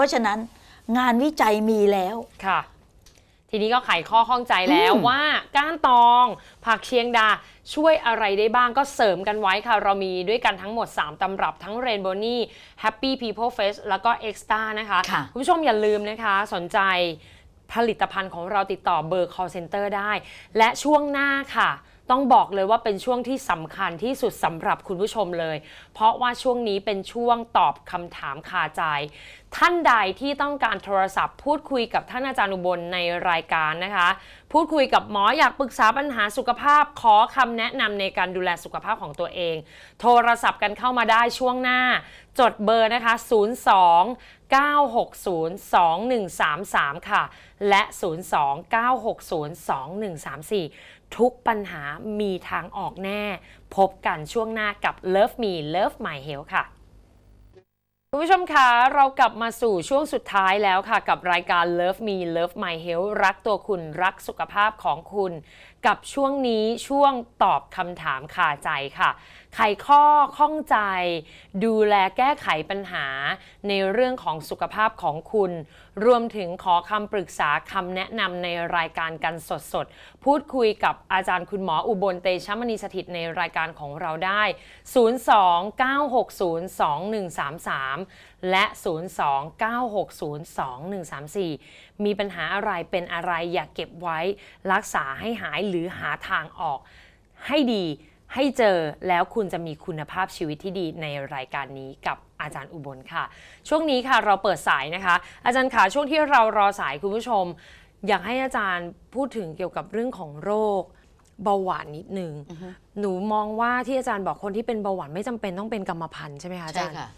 ราะฉะนั้นงานวิจัยมีแล้วค่ะ ทีนี้ก็ไขข้อข้องใจแล้วอืมว่าก้านตอง ผักเชียงดาช่วยอะไรได้บ้างก็เสริมกันไว้ค่ะ เรามีด้วยกันทั้งหมด 3 ตำรับทั้ง Rainbow n y Happy People Face แล้วก็ Extra นะคะค่ะคุณผู้ชมอย่าลืมนะคะ สนใจผลิตภัณฑ์ของเราติดต่อเบอร์ call center ได้ และช่วงหน้าค่ะ ต้องบอกเลยว่าเป็นช่วงที่สำคัญที่สุดสำหรับคุณผู้ชมเลย เพราะว่าช่วงนี้เป็นช่วงตอบคำถามคาใจ ท่านใดที่ต้องการโทรศัพท์ พูดคุยกับท่านอาจารย์อุบลในรายการนะคะ พูดคุยกับหมออยากปรึกษาปัญหาสุขภาพ ขอคำแนะนำในการดูแลสุขภาพของตัวเอง โทรศัพท์กันเข้ามาได้ช่วงหน้า จดเบอร์นะคะ 02 960 2133 ค่ะ และ 02 960 2134 ทุกปัญหามีทางออกแน่ พบกันช่วงหน้ากับ Love Me Love My Health ค่ะคุณผู้ชมคะเรากลับมาสู่ช่วงสุดท้ายแล้วค่ะ กับรายการ Love Me Love My Health รักตัวคุณรักสุขภาพของคุณ กับช่วงนี้ช่วงตอบคำถามคาใจค่ะ ไขข้อข้องใจ ดูแลแก้ไขปัญหาในเรื่องของสุขภาพของคุณ รวมถึงขอคำปรึกษาคำแนะนำในรายการกันสดๆ พูดคุยกับอาจารย์คุณหมออุบลเตชะมณีสถิตในรายการของเราได้ 02-960-2133 และ 02-960-2134 มีปัญหาอะไรเป็นอะไรอย่าเก็บไว้รักษาให้หายหรือหาทางออก ให้ดีให้เจอแล้วคุณจะมีคุณภาพชีวิตที่ดีในรายการนี้กับอาจารย์อุบลค่ะ ช่วงนี้ค่ะเราเปิดสายนะคะ อาจารย์ขาช่วงที่เรารอสายคุณผู้ชม อยากให้อาจารย์พูดถึงเกี่ยวกับเรื่องของโรคเบาหวานนิดนึง หนูมองว่าที่อาจารย์บอกคนที่เป็นเบาหวานไม่จำเป็นต้องเป็นกรรมพันธุ์ใช่ไหมคะอาใช่จารย์ค่ะ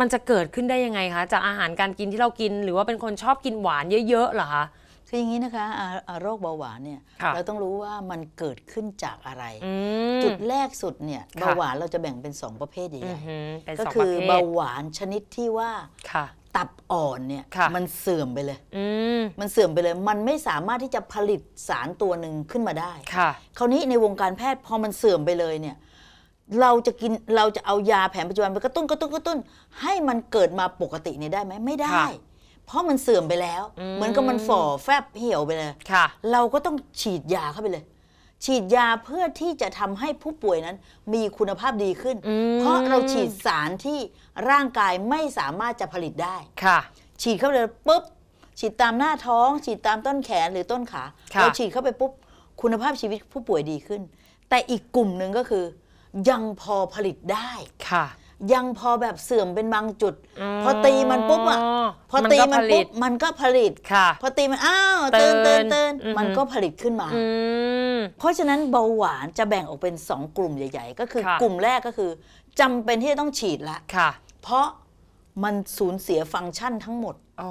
มันจะเกิดขึ้นได้ยังไงคะ จากอาหารการกินที่เรากิน หรือว่าเป็นคนชอบกินหวานเยอะๆเหรอคะคืออย่างนี้นะคะอ่าอ่าโรคเบาหวานเนี่ยค่ะเราต้องรู้ว่ามันเกิดขึ้นจากอะไร อืม จุดแรกสุดเนี่ยค่ะ เบาหวานเราจะแบ่งเป็น 2 ประเภทใหอืญ่อหือเป็นๆก็สองคืประอเภเบาทหวานชนิดที่ว่าค่ะ ตับอ่อนเนี่ยค่ะ มันเสื่อมไปเลย อืมมันเสื่อมไปเลย มันไม่สามารถที่จะผลิตสารตัวหนึ่งขึ้นมาได้ ค่ะ คราวนี้ในวงการแพทย์พอมันเสื่อมไปเลยเนี่ย เราจะกินเราจะเอายาแผนปัจจุบันไปกระตุ้นกระตุ้นกระตุ้น ให้มันเกิดมาปกติเนี่ยได้ไหมไม่ได้ ค่ะเพราะมันเสื่อมไปแล้ว อืม เหมือนกับมันฝ่อแฟบเหี่ยวไปเลย ค่ะ เราก็ต้องฉีดยาเข้าไปเลย ฉีดยาเพื่อที่จะทำให้ผู้ป่วยนั้นมีคุณภาพดีขึ้น อืม เพราะเราฉีดสารที่ร่างกายไม่สามารถจะผลิตได้ ค่ะ ฉีดเข้าไปเลยปุ๊บ ฉีดตามหน้าท้อง ฉีดตามต้นแขนหรือต้นขา ค่ะ เราฉีดเข้าไปปุ๊บ คุณภาพชีวิตผู้ป่วยดีขึ้น แต่อีกกลุ่มหนึ่งก็คือ ยังพอผลิตได้ค่ะ ยังพอแบบเสื่อมเป็นบางจุด พอตีมันปุ๊บอะพอตีมันก็ผลิปุ๊ตบมันก็ผลิตค่ะ พอตีมันอ้าวเตือนเตืเตืออนนเตือนอือฮึมันก็ผลิตขึ้นมาอืมเพราะฉะนั้นเบาหวานจะแบ่งออกเป็น 2 กลุ่มใหญ่ ๆ ก็คือค่ะกลุ่มแรกก็คือจำเป็นที่จะต้องฉีดละค่ะ เพราะมันสูญเสียฟังก์ชันทั้งหมดอ๋อ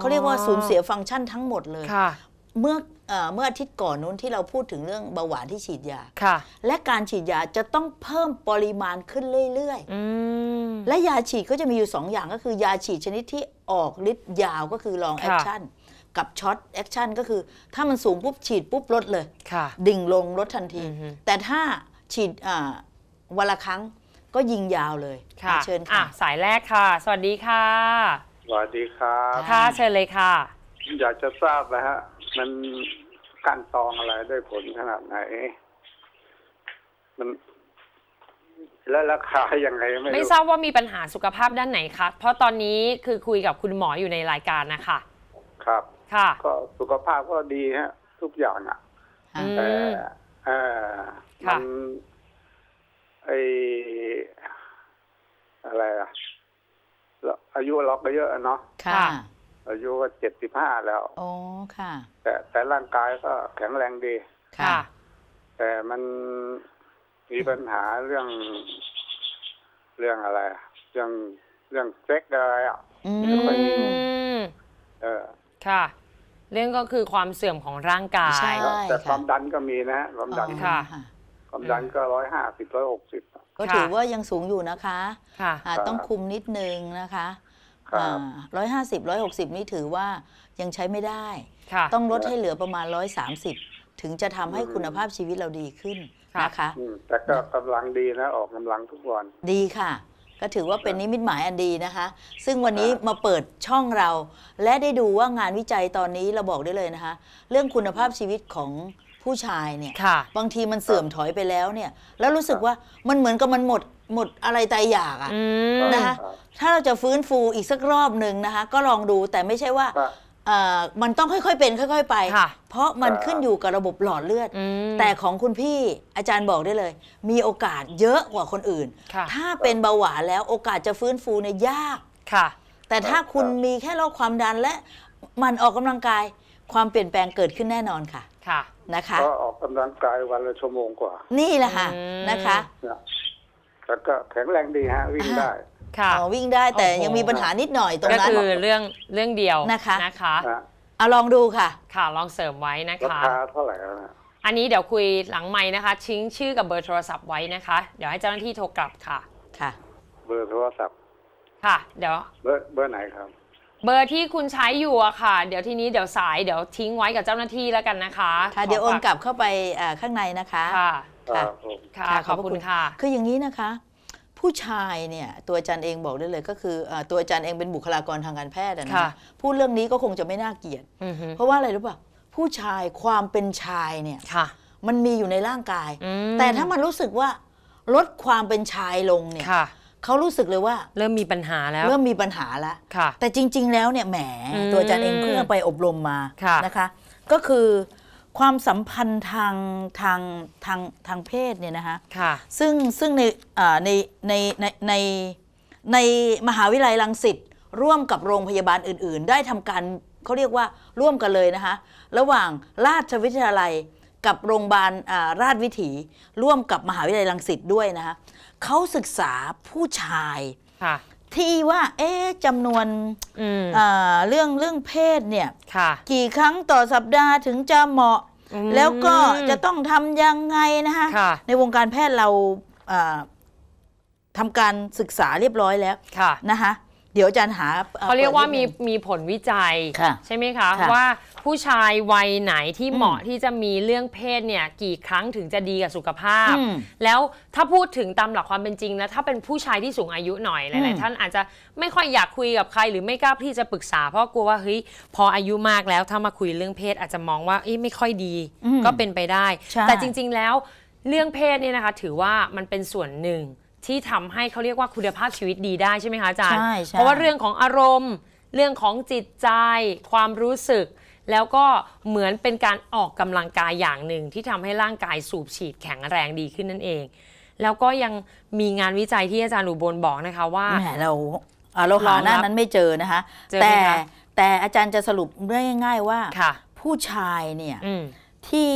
เขาเรียกว่าสูญเสียฟังก์ชันทั้งหมดเลยค่ะ เมื่อเอ่อเมื่ออาทิตย์ก่อนนู้นที่เราพูดถึงเรื่องเบาหวานที่ฉีดยาค่ะ และการฉีดยาจะต้องเพิ่มปริมาณขึ้นเรื่อยอืมๆและยาฉีดก็จะมีอยู่2อย่างก็คือยาฉีดชนิดที่ออกฤทธิ์ยาวก็คือลองแอค่ะคชั่นกับช็อตแอคชั่นก็คือ ถ้ามันสูงปุ๊บฉีดปุ๊บลดเลยค่ะดิ่งลงลดทันทีอือฮึแต่ถ้าฉีดอ่าวันละครั้งก็ยิงยาวเลยค่ะเชิญอะค่ะสายแรกค่ะ สวัสดีค่ะ สวัสดีครับค่ะเชิญเลยค่ะ อยากจะทราบนะฮะ มันการตองอะไรได้ผลขนาดไหน มัน และราคายังไงไม่ไม่รู้ทราบว่ามีปัญหาสุขภาพด้านไหนคะเพราะตอนนี้คือคุยกับคุณหมออยู่ในรายการนะคะครับ ค่ะ ก็สุขภาพก็ดีฮะ ทุกอย่างอะอืแต่มเออค่ะมันไออะไรอะแล้วอายุเราก็เยอะอะเนาะค่ะค่ะ อายุก็เจ็ดสิบห้าแล้วโอ้ค่ะ แต่แต่ร่างกายก็แข็งแรงดี ค่ะ แต่มันมีปัญหาเรื่อง เรื่องอะไรอะเรื่องเรื่องเซ็กอะไรอะอือืมมเออ ค่ะ เรื่องก็คือความเสื่อมของร่างกาย ใช่แล้วแต่ค่ะความดันก็มีนะฮะความดันอ๋อค่ะ ความดันก็ร้อยห้าสิบร้อยหกสิบก็ถือว่ายังสูงอยู่นะคะ ค่ะอ่าต้องคุมนิดนึงนะคะค รับร้อยห้าสิบร้อยหกสิบนี่ถือว่ายังใช้ไม่ได้ค่ะต้องลดให้เหลือประมาณร้อยสามสิบถึงจะทำให้คุณภาพชีวิตเราดีขึ้นค่ะนะคะอืมแต่ก็กำลังดีนะออกกำลังทุกวันดีค่ะ ก็ถือว่าเป็นนิมิตหมายอันดีนะคะ ซึ่งวันนี้มาเปิดช่องเรา และได้ดูว่างานวิจัยตอนนี้เราบอกได้เลยนะคะ เรื่องคุณภาพชีวิตของ ผู้ชายเนี่ยค่ะ บางทีมันเสื่อมถอยไปแล้วเนี่ย แล้วรู้สึกว่ามันเหมือนกับมันหมดหมดอะไรตายอยากอะ อืม นะคะ ถ้าเราจะฟื้นฟูอีกสักรอบหนึ่งนะคะ ก็ลองดูแต่ไม่ใช่ว่าครับ เอ่อมันต้องค่อยๆเป็น ค่อย ๆ ไป ค่ะ เพราะมันครับขึ้นอยู่กับระบบหลอดเลือด อืม แต่ของคุณพี่อาจารย์บอกได้เลย มีโอกาสเยอะกว่าคนอื่น ค่ะ ถ้าเป็นเบาหวานแล้วโอกาสจะฟื้นฟูเนี่ยยาก ค่ะ แต่ถ้าคุณมีแค่โรคความดันและหมันออกกำลังกายความเปลี่ยนแปลงเกิดขึ้นแน่นอนค่ะ ค่ะ นะคะ ก็ออกกำลังกายวันละชั่วโมงกว่า นี่แหละค่ะอืม นะคะเนี่ยแล้วก็แข็งแรงดีฮะ วิ่งได้ ค่ะ อ๋อวิ่งได้แต่โอ้โห ยังมีปัญหานิดหน่อยตรงก็นั้น คือเรื่องเรื่องเดียวนะคะ นะคะนะเอาลองดูค่ะ ค่ะลองเสริมไว้นะราคะ คาเท่าไหร่แล้วนะ อันนี้เดี๋ยวคุยหลังไม้นะคะทิ้งชื่อกับเบอร์โทรศัพท์ไว้นะคะ เดี๋ยวให้เจ้าหน้าที่โทรกลับค่ะ ค่ะ เบอร์โทรศัพท์ค่ะ เดี๋ยวเบอร์เบอร์ไหนครับ เบอร์ที่คุณใช้อยู่อะค่ะ เดี๋ยวทีนี้เดี๋ยวสายเดี๋ยวทิ้งไว้กับเจ้าหน้าที่แล้วกันนะคะค่ะเดี๋ยวโอนกลับเข้าไปอ่าข้างในนะคะค่ะค่ะครับผมค่ะค่ะขอบขอบพระคุคุณณค่ะ คืออย่างนี้นะคะ ผู้ชายเนี่ยตัวอาจารย์เองบอกได้เลยก็คืออาตัวอาจารย์เองเป็นบุคลากรทางการแพทย์อะนะค่ะพูดเรื่องนี้ก็คงจะไม่น่าเกลียดอือฮึเพราะว่าอะไรรู้ป่ะผู้ชายความเป็นชายเนี่ยค่ะมันมีอยู่ในร่างกายอืมแต่ถ้ามันรู้สึกว่าลดความเป็นชายลงเนี่ยค่ะ เขารู้สึกเลยว่าเริ่มมีปัญหาแล้ว เริ่มมีปัญหาแล้วค่ะแต่จริง ๆ แล้วเนี่ยแหมอืมตัวอาจารย์เองเพิ่งไปอบรมมาค่ะนะคะ ก็คือความสัมพันธ์ทางทางทางทางเพศเนี่ยนะคะค่ะซึ่งซึ่งในอ่าในในในในในมหาวิทยาลัยรังสิตร่วมกับโรงพยาบาลอื่น ๆ ได้ทำการเขาเรียกว่าร่วมกันเลยนะคะ ระหว่างราชวิทยาลัยกับโรงพยาบาลอ่าราชวิถี ร่วมกับมหาวิทยาลัยรังสิตด้วยนะคะ เขาศึกษาผู้ชายค่ะที่ว่า เอ๊ะจำนวนอืมอ่าเรื่องเรื่องเพศเนี่ยค่ะกี่ครั้งต่อสัปดาห์ถึงจะเหมาะอืมแล้วก็จะต้องทำยังไงนะคะค่ะในวงการแพทย์เราอ่าทำการศึกษาเรียบร้อยแล้วค่ะนะคะ เดี๋ยวอาจารย์หาอ่เขาเรียกว่ามีปิดนิดนึงมีผลวิจัยค่ะใช่ไหมคะค่ะว่าผู้ชายวัยไหนที่อืมเหมาะที่จะมีเรื่องเพศเนี่ยกี่ครั้งถึงจะดีกับสุขภาพอืมแล้วถ้าพูดถึงตามหลักความเป็นจริงแล้วถ้าเป็นผู้ชายที่สูงอายุหน่อยหอืลายมๆท่านอาจจะไม่ค่อยอยากคุยกับใคร หรือไม่กล้าที่จะปรึกษาเพราะกลัวว่าเฮ้ยพออายุมากแล้วถ้ามาคุยเรื่องเพศอาจจะมองว่าเอ้ยไม่ค่อยดีอืมก็เป็นไปได้ใช่แต่จริง ๆแล้วเรื่องเพศเนี่ยนะคะถือว่ามันเป็นส่วนหนึ่ง ที่ทำให้เขาเรียกว่าคุณภาพชีวิตดีได้ใช่ไหมคะอาจารย์ ใช่ใช่ เพราะว่าเรื่องของอารมณ์ เรื่องของจิตใจ ความรู้สึก แล้วก็เหมือนเป็นการออกกำลังกายอย่างหนึ่งที่ทำให้ร่างกายสูบฉีดแข็งแรงดีขึ้นนั่นเอง แล้วก็ยังมีงานวิจัยที่อาจารย์อุบลบอกนะคะว่า แหมเราอ่าเราหาหน้านั้นไม่เจอนะคะ เจอไหมแต่คะ แต่อาจารย์จะสรุปได้ง่ายๆว่า ค่ะ ผู้ชายเนี่ยอืมที่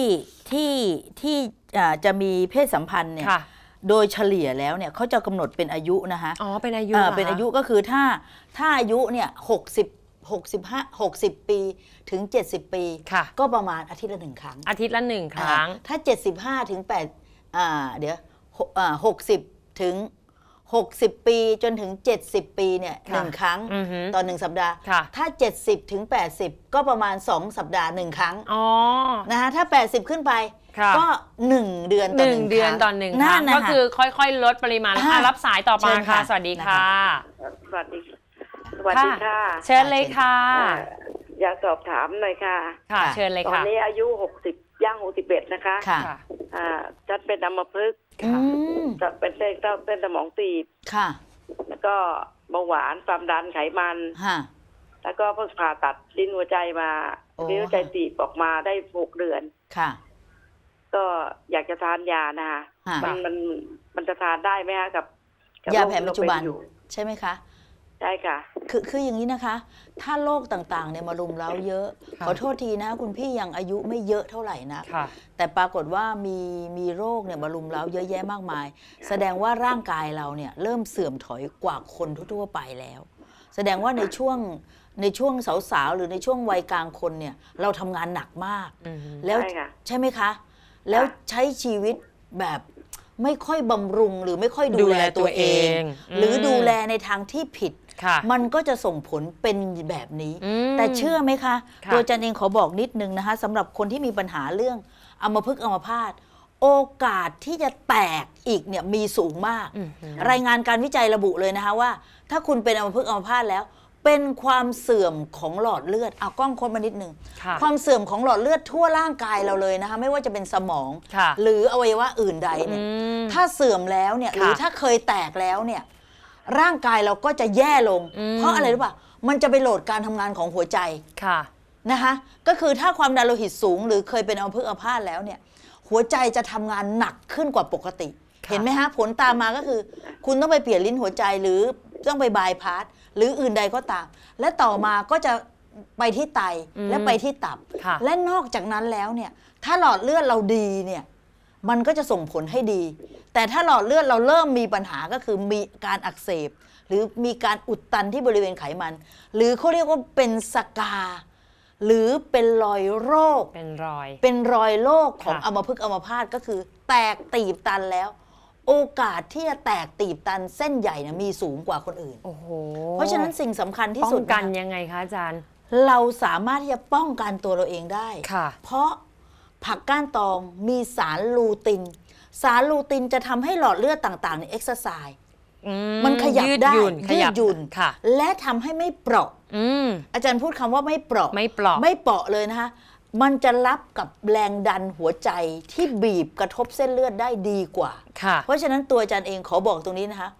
ที่ที่อ่าจะมีเพศสัมพันธ์เนี่ย ค่ะ โดยเฉลี่ยแล้วเนี่ยเขาจะกำหนดเป็นอายุนะคะอ๋อเป็นอายุอ่าหรคะเป็นอายุก็คือถ้าถ้าอายุเนี่ยหกสิบหกสิบห้าหกสิบปีถึง70ปี ค่ะ ก็ประมาณอาทิตย์ละหนึ่งครั้งอาทิตย์ละหนึ่งครั้ง อ่าถ้า75ถึง8อ่าเดี๋ยวหกอ่า60ถึง60ปีจนถึง70ปีเนี่ยค่ะหนึ่งครั้งอือฮึ ต่อหนึ่งสัปดาห์ ค่ะ ถ้า 70ถึง80 ก็ประมาณ 2 สัปดาห์หนึ่งครั้งอ๋อ นะคะถ้า 80 ขึ้นไป ค่ะ ก็ 1 เดือนหต่อนึ่งหนึ่งเดือนครั้งต่อหนึ่งครั้งนั่นนะก็คะคือค่อยๆ ลดปริมาณอ่าอะรับสายต่อมาเชิญค่ะค่ะ สวัสดีนะคะค่ะสวัสดีสวัสดีค่ะเชิญเลยค่ะ อ่าอยากสอบถามหน่อยค่ะค่ะ ค่ะ เชิญเลยตอนค่ะนี้อายุหกสิบย่างหกสิบเอ็ดนะคะค่ะ ค่ะอ่าจัดเป็นอัมพฤกษ์อืมจะเป็นเส้นเส้นสมองตีบ ค่ะแล้วก็เบาหวานความดันไขมัน ฮะ แล้วก็เพิ่งผ่าตัดลิ้นหัวใจมาโอ้ ลิ้นหัวใจตีบออกมาได้หกเดือน ค่ะ ก็อยากจะทานยานะคะฮะมันมันมันจะทานได้ไหมคะกับกับยาโรคแผนปัจจุบันที่เราเป็อยู่ใช่ไหมคะใช่ค่ะ คือคืออย่างนี้นะคะ ถ้าโรคต่างๆเนี่ยมารุมเร้าเยอะค่ะขอโทษทีนะ คุณพี่ยังอายุไม่เยอะเท่าไหร่นะค่ะแต่ปรากฏว่ามีมีโรคเนี่ยมารุมเร้าเยอะแยะมากมาย แสดงว่าร่างกายเราเนี่ยเริ่มเสื่อมถอยกว่าคนทั่วๆไปแล้ว แสดงว่าในช่วงในช่วงสาวๆหรือในช่วงวัยกลางคนเนี่ยเราทำงานหนักมากอือฮึแล้วใช่ค่ะใช่ไหมคะ แล้วใช้ชีวิตแบบไม่ค่อยบำรุงหรือไม่ค่อยดูดูแลแลตัวเองตัวเอง หรืออมดูแลในทางที่ผิดค่ะมันก็จะส่งผลเป็นแบบนี้อืมแต่เชื่อไหมคะค่ะตัวอาจันเองขอบอกนิดนึงนะคะสำหรับคนที่มีปัญหาเรื่องอัมพฤกษ์อัมพาตโอกาสที่จะแตกอีกเนี่ยมีสูงมากอือหือรายงานการวิจัยระบุเลยนะคะว่า ถ้าคุณเป็นอัมพฤกษ์อัมพาตแล้ว เป็นความเสื่อมของหลอดเลือดเอากล้องค้นมานิดนึงค่ะความเสื่อมของหลอดเลือดทั่วร่างกายเราเลยนะคะ ไม่ว่าจะเป็นสมอง ค่ะหรืออวัยวะอื่นใดอืเนี่ยมถ้าเสื่อมแล้วเนี่ยค่ะหรือถ้าเคยแตกแล้วเนี่ยร่างกายเราก็จะแย่ลง อืม เพราะอะไรรู้ป่ะมันจะไปโหลดการทำงานของหัวใจ ค่ะ นะคะก็คือถ้าความดันโลหิตสูง หรือเคยเป็นอัมพฤกษ์อัมพาตแล้วเนี่ยหัวใจจะทำงานหนักขึ้นกว่าปกติ ค่ะ เห็นไหมฮะผลตามมาก็คือ คุณต้องไปเปลี่ยนลิ้นหัวใจหรือต้องไปบายพาส หรืออื่นใดก็ตาม และต่อมาก็จะไปที่ไตอืมและไปที่ตับค่ะและนอกจากนั้นแล้วเนี่ย ถ้าหลอดเลือดเราดีเนี่ย มันก็จะส่งผลให้ดี แต่ถ้าหลอดเลือดเราเริ่มมีปัญหาก็คือมีการอักเสบ หรือมีการอุดตันที่บริเวณไขมัน หรือเขาเรียกว่าเป็นสกา หรือเป็นรอยโรค เป็นรอย เป็นรอยโรคของค่ะอัมพฤกษ์อัมพาตก็คือ แตกตีบตันแล้ว โอกาสที่จะแตกตีบตันเส้นใหญ่นะมีสูงกว่าคนอื่น โอ้โหเพราะฉะนั้นสิ่งสำคัญที่ป้อสุงดกันนะคะยังไงคะอาจารย์ เราสามารถที่จะป้องกันตัวเราเองได้ ค่ะ เพราะผักก้านตองมีสารลูติน สารลูตินจะทำให้หลอดเลือดต่างๆในเอ็กซ์ไซส์อืมันขยับยืดได้หยุ่นขยับยืดหยุ่นค่ะ และทำให้ไม่เปราะ อืมอาจารย์พูดคำว่าไม่เปราะ ไม่เปลอกไม่เปราะเลยนะคะ มันจะรับกับแรงดันหัวใจที่บีบกระทบเส้นเลือดได้ดีกว่า ค่ะเพราะฉะนั้นตัวอาจารย์เองขอบอกตรงนี้นะคะ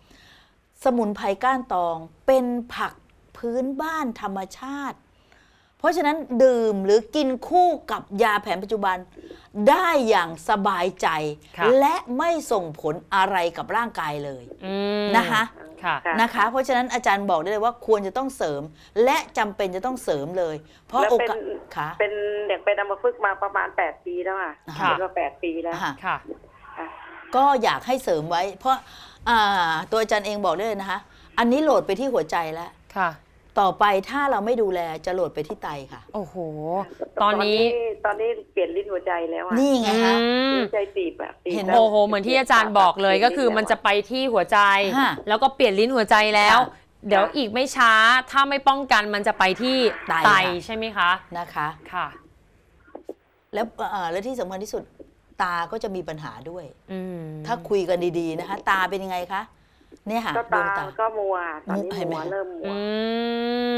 สมุนไพรก้านตองเป็นผักพื้นบ้านธรรมชาติ เพราะฉะนั้นดื่มหรือกินคู่กับยาแผนปัจจุบันได้อย่างสบายใจ ค่ะ และไม่ส่งผลอะไรกับร่างกายเลยอืมนะคะค่ะค่ะ นะคะ เพราะฉะนั้นอาจารย์บอกได้เลยว่าควรจะต้องเสริม และจำเป็นจะต้องเสริมเลย เพราะแล้วโอเป็นกาสค่ะเป็นเด็กเป็นอัมพฤกษ์มาประมาณแปดปีแล้วค่ะค่ะเป็นมาแปดปีแล้วค่ะค่ะค่ะก็อยากให้เสริมไว้ เพราะอ่าตัวอาจารย์เองบอกได้เลยนะคะ อันนี้โหลดไปที่หัวใจแล้วค่ะ ต่อไปถ้าเราไม่ดูแลจะโหลดไปที่ไตค่ะ โอ้โห ตอนนี้ ตอนนี้เปลี่ยนลิ้นหัวใจแล้วอะนี่ไงคะอืมหัวใจตีบอะตีบเห็นแล้วโอ้โห เหมือนที่อาจารย์บอกเลยก็คือมันจะไปที่หัวใจฮะแล้วก็เปลี่ยนลิ้นหัวใจแล้วค่ะเดี๋ยวอีกไม่ช้าถ้าไม่ป้องกันมันจะไปที่ไตไตค่ะใช่ไหมคะนะคะค่ะ แล้วเอ่อและที่สำคัญที่สุดตาก็จะมีปัญหาด้วยอืมถ้าคุยกันดีๆนะคะ ตาเป็นยังไงคะ เนี่ยค่ะก็ดวตางตา ก็มัวตอนนี้เห็นไหม มัวเริ่มมัวอื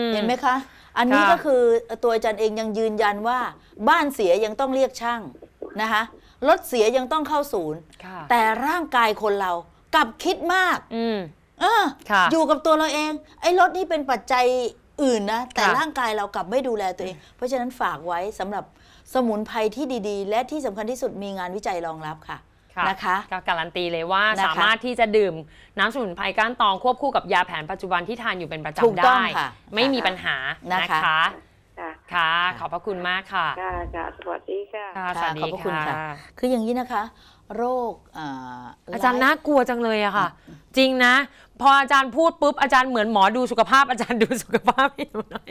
มเห็นไหมคะ อันนี้ค่ะก็คือตัวอาจารย์เองยังยืนยันว่า บ้านเสียยังต้องเรียกช่างนะคะรถเสียยังต้องเข้าศูนย์ ค่ะแต่ร่างกายคนเรากลับคิดมาก อืม เออค่ะอยู่กับตัวเราเอง ไอ้รถนี่เป็นปัจจัยอื่นนะ แต่ค่ะ ร่างกายเรากลับไม่ดูแลตัวเอง เพราะฉะนั้นฝากไว้สำหรับสมุนไพรที่ดีๆ และที่สำคัญที่สุดมีงานวิจัยรองรับค่ะค่ะ นะคะก็การันตีเลยว่านะคะสามารถที่จะดื่มน้ำสมุนไพรก้านตองควบคู่กับยาแผนปัจจุบันที่ทานอยู่เป็นประถูกจำต้องได้ ค่ะไม่มีปัญหานะคะนะคะ ค่ะค่ะ ขอบพระคุณมากค่ะค่ะค่ะสวัสดีค่ะค่ะ ค่ะสวัสดีขอบพระคุณค่ะ ค่ะ คืออย่างนี้นะคะ โรคอ่าอาจารย์น่ากลัวจังเลยอะค่ะ จริงนะ พออาจารย์พูดปุ๊บอาจารย์เหมือนหมอดูสุขภาพอาจารย์ดูสุขภาพให้หนูหน่อย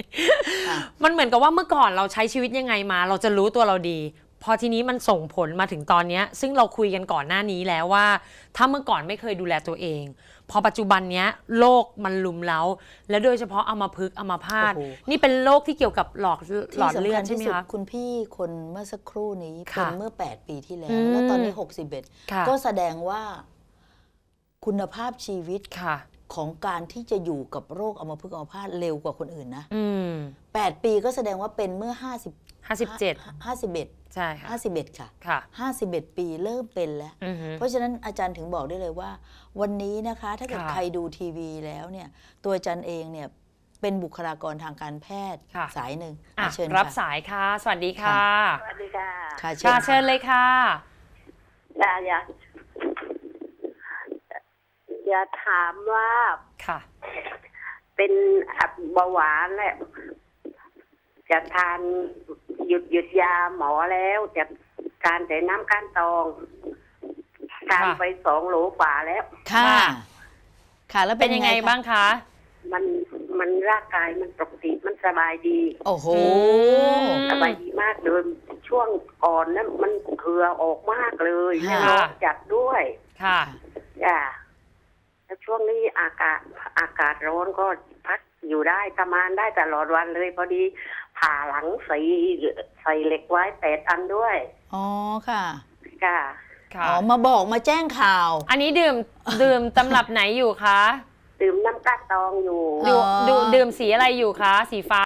ค่ะมันเหมือนกับว่าเมื่อก่อนเราใช้ชีวิตยังไงมา เราจะรู้ตัวเราดี พอทีนี้มันส่งผลมาถึงตอนเนี้ยซึ่งเราคุยกันก่อนหน้านี้แล้วว่า ถ้าเมื่อก่อนไม่เคยดูแลตัวเอง พอปัจจุบันเนี้ยโรคมันลุมเล้า และโดยเฉพาะอัมพฤกษ์อัมพาตโอ้โห นี่เป็นโรคที่เกี่ยวกับหลอดหลอดที่เลืสำอคัดญใช่ที่ไหมสุดคะ คุณพี่คนเมื่อสักครู่นี้ค่ะเป็นเมื่อ 8 ปีที่แล้วอืมแล้วตอนนี้ ค่ะ 61 ก็แสดงว่าคุณภาพชีวิตค่ะ ของการที่จะอยู่กับโรคอัมพฤกษ์อัมพาตเร็วกว่าคนอื่นนะอืม8ปีก็แสดงว่าเป็นเมื่อ50ห้าสิบเจ็ด51ใช่ค่ะ51ค่ะค่ะ51ปีเริ่มเป็นแล้วอือฮึเพราะฉะนั้นอาจารย์ถึงบอกได้เลยว่า วันนี้นะคะถ้าเกิดค่ะใครดูทีวีแล้วเนี่ยตัวอาจารย์เองเนี่ยเป็นบุคลากรทางการแพทย์ค่ะสายหนึ่งอะอะเชิญรับค่ะสายค่ะ สวัสดีค่ะ สวัสดีค่ะ ค่ะค่ะค่ะเชิญเลยค่ะอยาก อยากอยากถามว่าค่ะ เป็นเบาหวานแหละจะทานหยุดหยุดยาหมอแล้วจะทานแต่น้ำก้านตองทานค่ะไปสองโหลกว่าแล้ว ค่ะ ค่ะค่ะแล้วเป็เป็นนยัยังงไงไงบ้างคะ มันมันร่างกายมันปกติมันสบายดี โอ้โหอืมสบายดีมากเลยช่วงก่อนนั้นมันเหือออกมากเลยค่ะร้อนจัดด้วย ค่ะจ้ะ แล้วช่วงนี้อากาศอากาศร้อนก็พักอยู่ได้ทำงานได้ตลอดวันเลยพอดีผ่าหลังใส่ใส่เหล็กไว้แปดอันด้วย อ๋อค่ะจ้ะค่ะอ๋อมาบอกมาแจ้งข่าว อันนี้ดื่มดื่มตำรับไหนอยู่คะ ดื่มน้ำก้านตองอยู่ ดูอ๋อดูดื่มสีอะไรอยู่คะ สีฟ้า